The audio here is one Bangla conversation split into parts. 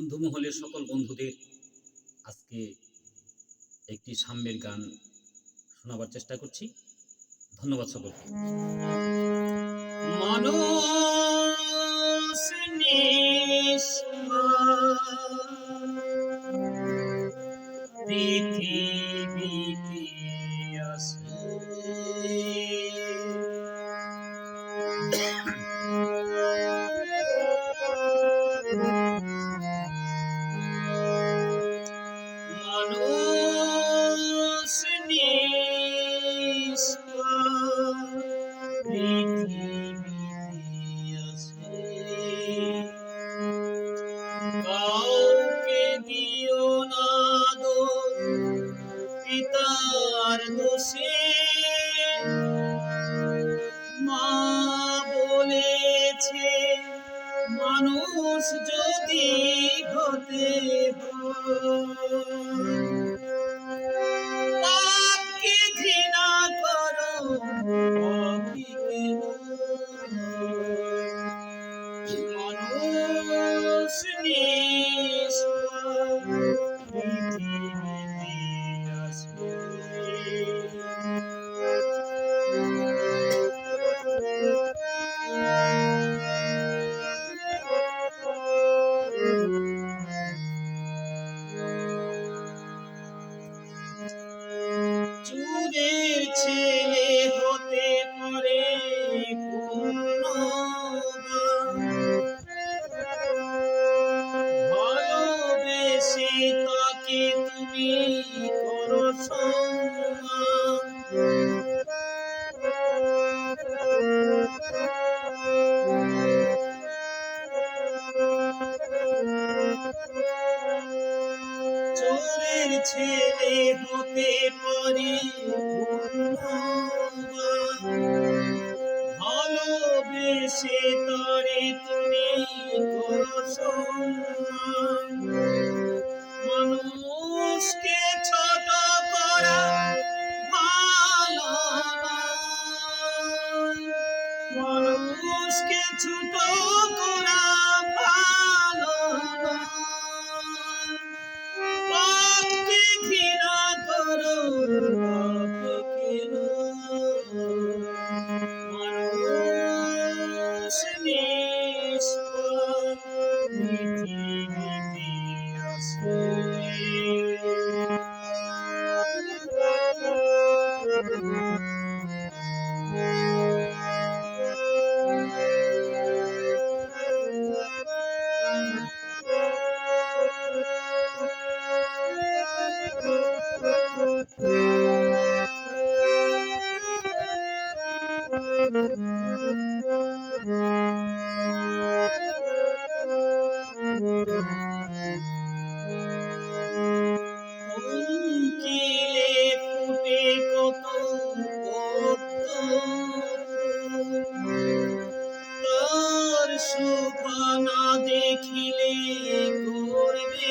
বন্ধু মহলের সকল বন্ধুদের আজকে একটি সাম্যের গান শোনাবার চেষ্টা করছি। ধন্যবাদ সকলকে। মানুষ পিতার মা বলেছে মানুষ যদি হতে হয় চোরের ছেলে হতে পারে। ভালোবেসে তরে তুমি। মানুষকে ছোট করা ভালো। মানুষকে ছোট করা Mm. শোভা দেখিলে করবে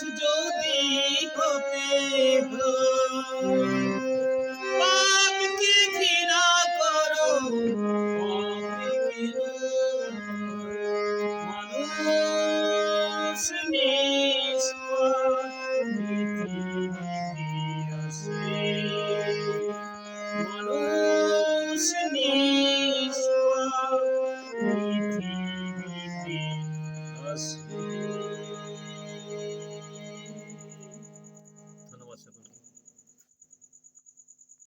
যদি হতে হয়।